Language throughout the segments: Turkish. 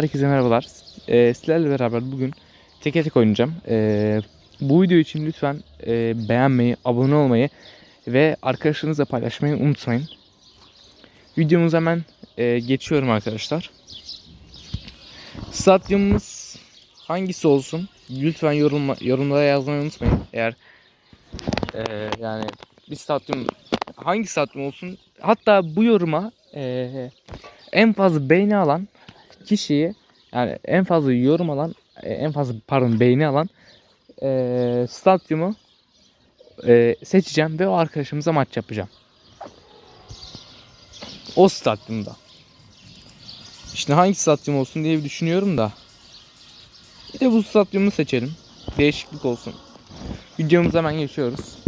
Herkese merhabalar. Ee, sizlerle beraber bugün teke tek oynayacağım. Ee, bu video için lütfen e, beğenmeyi, abone olmayı ve arkadaşlarınızla paylaşmayı unutmayın. Videomuza hemen e, geçiyorum arkadaşlar. Stadyumumuz hangisi olsun? Lütfen yorumla, yorumlara yazmayı unutmayın. Eğer e, yani bir stadyum hangi stadyum olsun? Hatta bu yoruma e, en fazla beğeni alan kişiyi yani en fazla yorum alan e, en fazla pardon beğeni alan e, stadyumu e, seçeceğim ve o arkadaşımıza maç yapacağım. O stadyumda. İşte hangi stadyum olsun diye bir düşünüyorum da. Bir de bu stadyumu seçelim. Değişiklik olsun. Videomuza hemen geçiyoruz.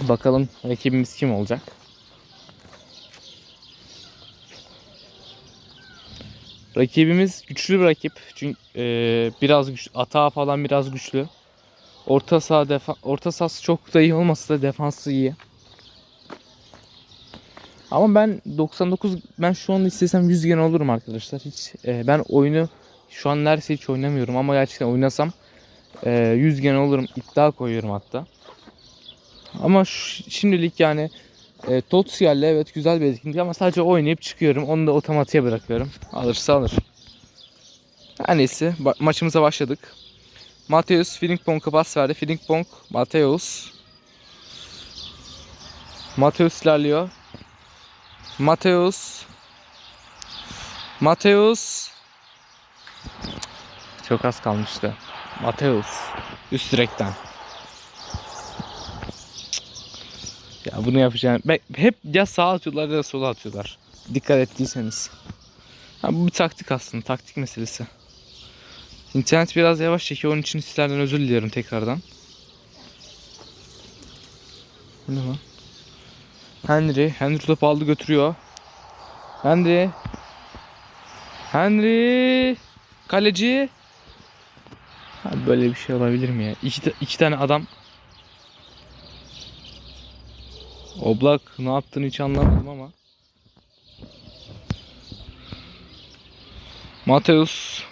Bakalım rakibimiz kim olacak? Rakibimiz güçlü bir rakip. Çünkü e, biraz güç, atağı falan biraz güçlü. Orta saha defa, orta sahası çok da iyi olmasa da defansı iyi. Ama ben 99 ben şu anda istesem 100 gen olurum arkadaşlar. Hiç e, ben oyunu şu an neredeyse hiç oynamıyorum ama gerçekten oynasam e, 100 gen olurum. iddia koyuyorum hatta. Ama şimdilik yani e, Totsiel'le evet güzel bir etkinlik ama sadece oynayıp çıkıyorum. Onu da otomatiğe bırakıyorum. Alırsa alır. Her neyse ba- maçımıza başladık. Mateus Frimpong'a pas verdi. Frimpong, Mateus. Mateus ilerliyor. Mateus. Mateus. Çok az kalmıştı. Mateus. Üst direkten. Bunu yapacağım. Hep ya sağa atıyorlar ya sola atıyorlar. Dikkat ettiyseniz. Ha, bu bir taktik aslında. Taktik meselesi. İnternet biraz yavaş çekiyor. Onun için sizlerden özür diliyorum tekrardan. Ne lan? Henry. Henry topu aldı götürüyor. Henry. Henry. Kaleci. Ha, böyle bir şey olabilir mi ya? İki, iki tane adam Oblak ne yaptığını hiç anlamadım ama. Mateus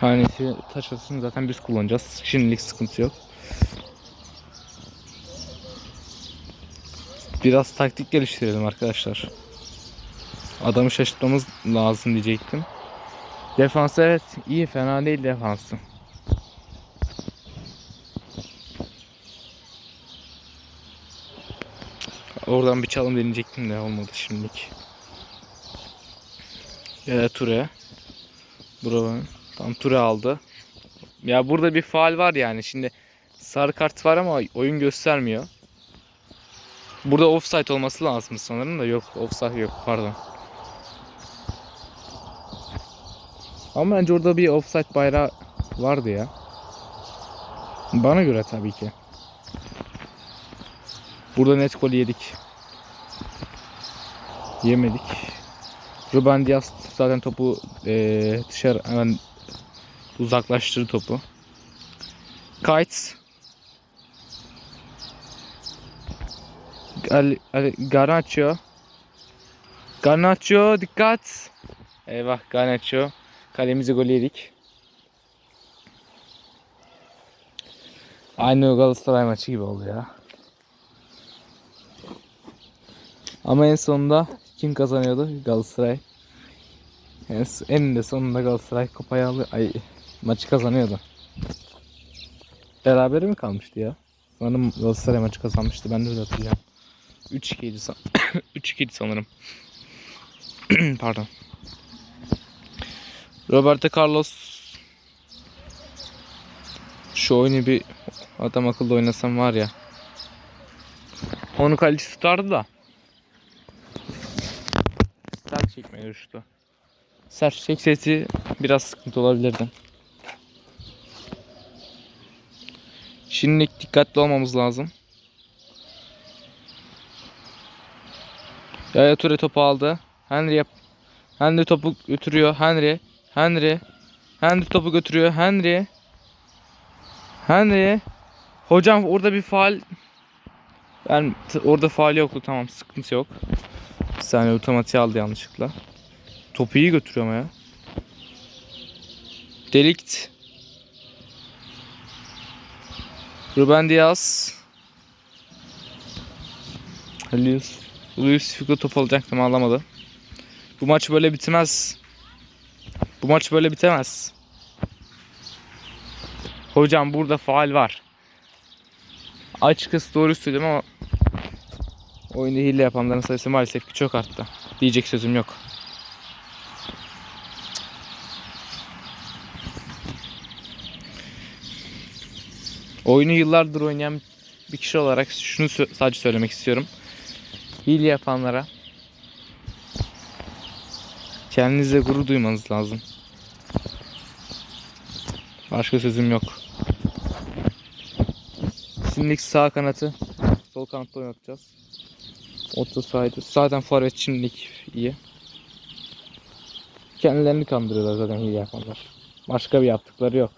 Hanesi taş atışını zaten biz kullanacağız. Şimdilik sıkıntı yok. Biraz taktik geliştirelim arkadaşlar. Adamı şaşırtmamız lazım diyecektim. Defans evet iyi fena değil defansı. Oradan bir çalım deneyecektim de olmadı şimdilik. Ya Ture. Bravo. Tam Ture aldı. Ya burada bir faal var yani. Şimdi sarı kart var ama oyun göstermiyor. Burada offside olması lazım sanırım da yok. Offside yok pardon. Ama bence orada bir offside bayrağı vardı ya. Bana göre tabii ki. Burada net gol yedik. Yemedik. Ruben Diaz zaten topu eee, dışarı hemen uzaklaştırdı topu. Kites. Garnacho. Garnacho dikkat. Eyvah Garnacho. Kalemize gol yedik. Aynı Galatasaray maçı gibi oldu ya. Ama en sonunda kim kazanıyordu? Galatasaray. En, en de sonunda Galatasaray kupayı alıyor. Ay maçı kazanıyordu. Beraber mi kalmıştı ya? Sanırım Galatasaray maçı kazanmıştı. Ben de öyle hatırlıyorum. 3-2'ydi san 3-2'ydi sanırım. Pardon. Roberto Carlos şu oyunu bir adam akıllı oynasam var ya. Onu kaleci tutardı da. Uçtu. Sert çek sesi biraz sıkıntı olabilirdi. Şimdilik dikkatli olmamız lazım. Yaya Ture topu aldı. Henry yap. Henry topu götürüyor. Henry. Henry. Henry topu götürüyor. Henry. Henry. Hocam orada bir faal. Ben orada faal yoktu tamam sıkıntı yok. Bir saniye otomatiğe aldı yanlışlıkla. Topu iyi götürüyor ama ya. Delikt. Ruben Diaz. Luis, Luis Figo top alacaktım alamadı. Bu maç böyle bitmez. Bu maç böyle bitemez. Hocam burada faal var. Açıkçası doğru söyledim ama oyunda hile yapanların sayısı maalesef ki çok arttı. Diyecek sözüm yok. Oyunu yıllardır oynayan bir kişi olarak şunu sadece söylemek istiyorum. Hile yapanlara kendinize gurur duymanız lazım. Başka sözüm yok. Şimdilik sağ kanatı sol kanatta oynatacağız. Orta sahaydı. Zaten forvet şimdilik iyi. Kendilerini kandırıyorlar zaten hile yapanlar. Başka bir yaptıkları yok.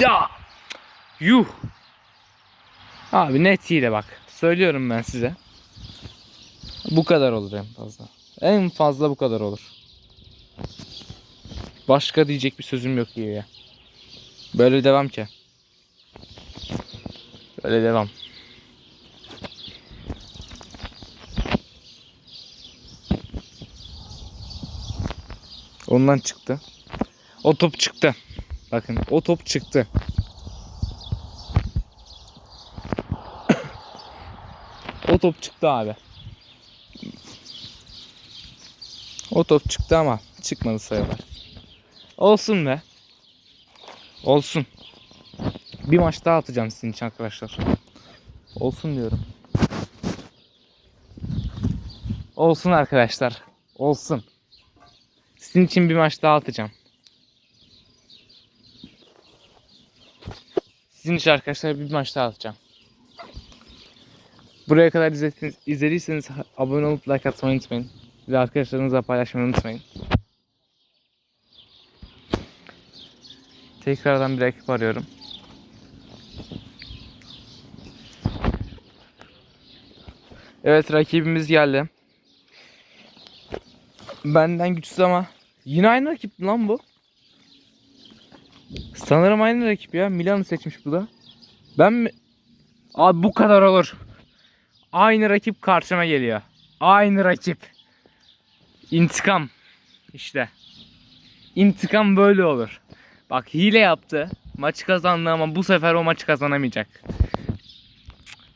Ya! Yuh! Abi net hile bak. Söylüyorum ben size. Bu kadar olur en fazla. En fazla bu kadar olur. Başka diyecek bir sözüm yok diye. Böyle devam ki. Böyle devam. Ondan çıktı. O top çıktı. Bakın o top çıktı. Top çıktı abi. O top çıktı ama çıkmadı sayılar. Olsun be. Olsun. Bir maç daha atacağım sizin için arkadaşlar. Olsun diyorum. Olsun arkadaşlar. Olsun. Sizin için bir maç daha atacağım. Sizin için arkadaşlar bir maç daha atacağım. Buraya kadar izlediyseniz, izlediyseniz abone olup like atmayı unutmayın. Ve arkadaşlarınızla paylaşmayı unutmayın. Tekrardan bir ekip arıyorum. Evet rakibimiz geldi. Benden güçsüz ama yine aynı rakip lan bu. Sanırım aynı rakip ya. Milan'ı seçmiş bu da. Ben mi? Abi bu kadar olur. Aynı rakip karşıma geliyor. Aynı rakip. İntikam. İşte. İntikam böyle olur. Bak hile yaptı. Maçı kazandı ama bu sefer o maçı kazanamayacak.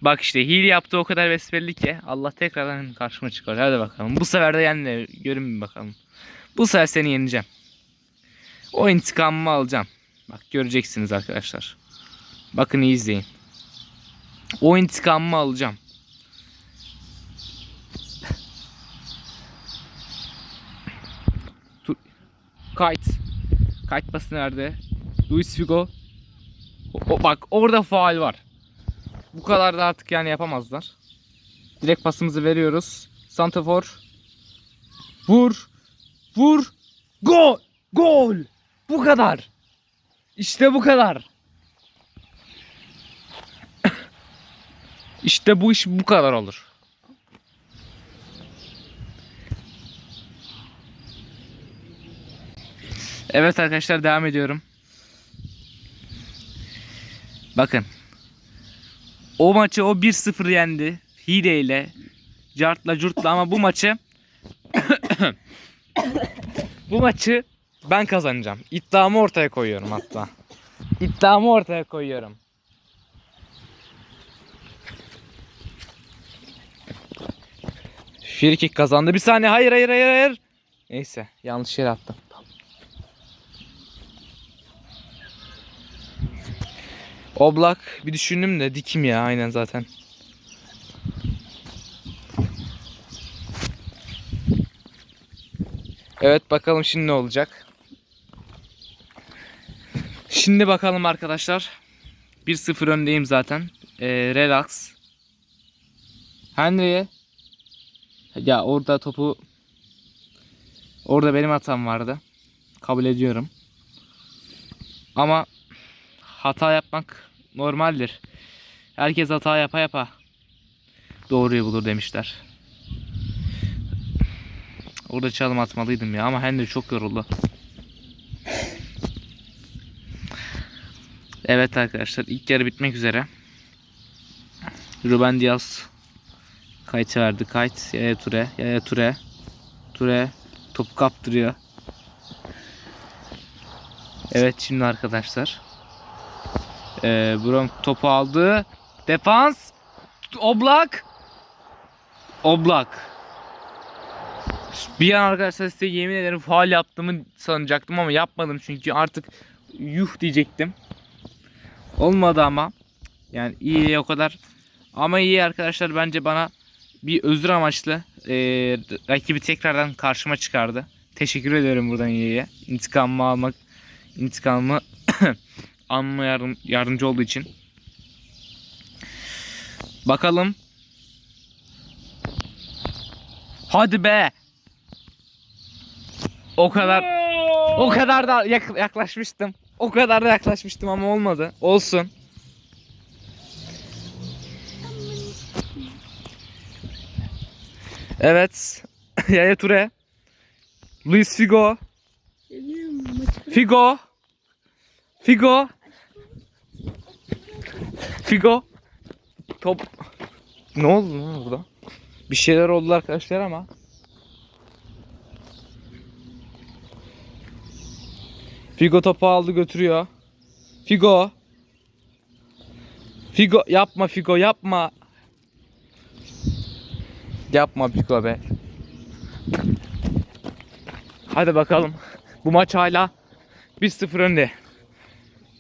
Bak işte hile yaptı o kadar besbelli ki Allah tekrardan karşıma çıkar. Hadi bakalım. Bu sefer de yenle. Görün bir bakalım. Bu sefer seni yeneceğim. O intikamımı alacağım. Bak göreceksiniz arkadaşlar. Bakın iyi izleyin. O intikamımı alacağım. Kayıt. Kayıt bası nerede? Luis Figo. O, o- bak orada faal var. Bu kadar da artık yani yapamazlar. Direkt pasımızı veriyoruz. Santafor. Vur. Vur. Gol. Gol. Bu kadar. İşte bu kadar. İşte bu iş bu kadar olur. Evet arkadaşlar devam ediyorum. Bakın. O maçı o 1-0 yendi. Hileyle. Cartla curtla ama bu maçı bu maçı ben kazanacağım. İddiamı ortaya koyuyorum hatta. İddiamı ortaya koyuyorum. Frikik kazandı. Bir saniye. Hayır hayır hayır hayır. Neyse yanlış yere attım. Oblak bir düşündüm de dikim ya aynen zaten. Evet bakalım şimdi ne olacak. Şimdi bakalım arkadaşlar. 1-0 öndeyim zaten. Ee, relax. Henry'e ya orada topu orada benim hatam vardı. Kabul ediyorum. Ama hata yapmak normaldir. Herkes hata yapa yapa doğruyu bulur demişler. Orada çalım atmalıydım ya ama Henry çok yoruldu. Evet arkadaşlar ilk yarı bitmek üzere. Ruben Diaz kayıtı verdi. Kayıt Yaya Ture. Yaya Ture. Ture topu kaptırıyor. Evet şimdi arkadaşlar. Ee, Brom topu aldı. Defans. Oblak. Oblak. Bir an arkadaşlar size yemin ederim faal yaptığımı sanacaktım ama yapmadım çünkü artık yuh diyecektim. Olmadı ama. Yani iyi o kadar. Ama iyi arkadaşlar bence bana bir özür amaçlı e, rakibi tekrardan karşıma çıkardı. Teşekkür ederim buradan iyiye. İntikamımı almak, intikamımı almama yardım, yardımcı olduğu için. Bakalım. Hadi be. O kadar o kadar da yak- yaklaşmıştım. O kadar da yaklaşmıştım ama olmadı. Olsun. Evet. Yaya Ture. Luis Figo. Figo. Figo. Figo. Top. Ne oldu lan burada? Bir şeyler oldu arkadaşlar ama. Figo topu aldı götürüyor. Figo. Figo yapma Figo yapma. Yapma Figo be. Hadi bakalım. Bu maç hala 1-0 önde.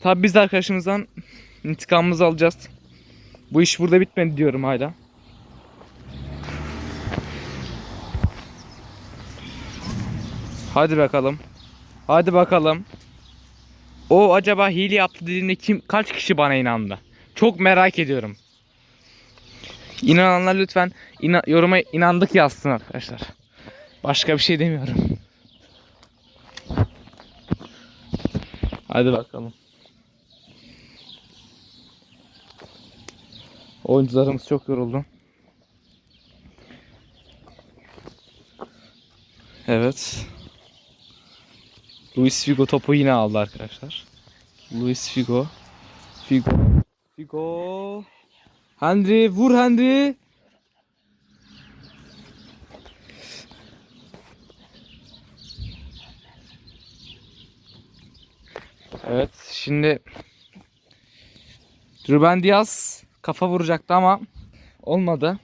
Tabi biz arkadaşımızdan intikamımızı alacağız. Bu iş burada bitmedi diyorum hala. Hadi bakalım. Hadi bakalım. O acaba hile yaptı dediğinde kim kaç kişi bana inandı? Çok merak ediyorum. İnananlar lütfen ina- yoruma inandık yazsın arkadaşlar. Başka bir şey demiyorum. Hadi bakalım. Oyuncularımız çok yoruldu. Evet. Luis Figo topu yine aldı arkadaşlar. Luis Figo. Figo. Figo. Henry vur Henry. Evet şimdi Ruben Diaz kafa vuracaktı ama olmadı.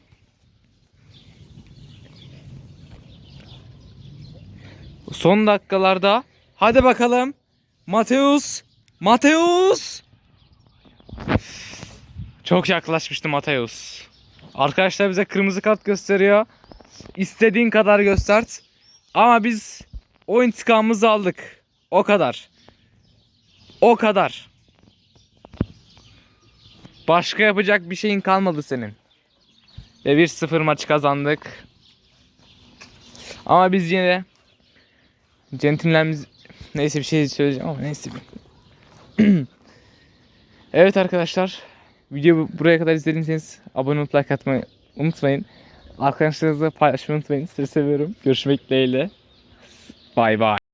Son dakikalarda hadi bakalım Mateus Mateus Çok yaklaşmıştı Mateus. Arkadaşlar bize kırmızı kart gösteriyor. İstediğin kadar göstert. Ama biz o intikamımızı aldık. O kadar. O kadar. Başka yapacak bir şeyin kalmadı senin. Ve 1-0 maçı kazandık. Ama biz yine de centilmenimiz neyse bir şey söyleyeceğim ama neyse. evet arkadaşlar. Videoyu buraya kadar izlediyseniz abone olup like atmayı unutmayın. Arkadaşlarınızla paylaşmayı unutmayın. Sizi seviyorum. Görüşmek dileğiyle. Bay bay.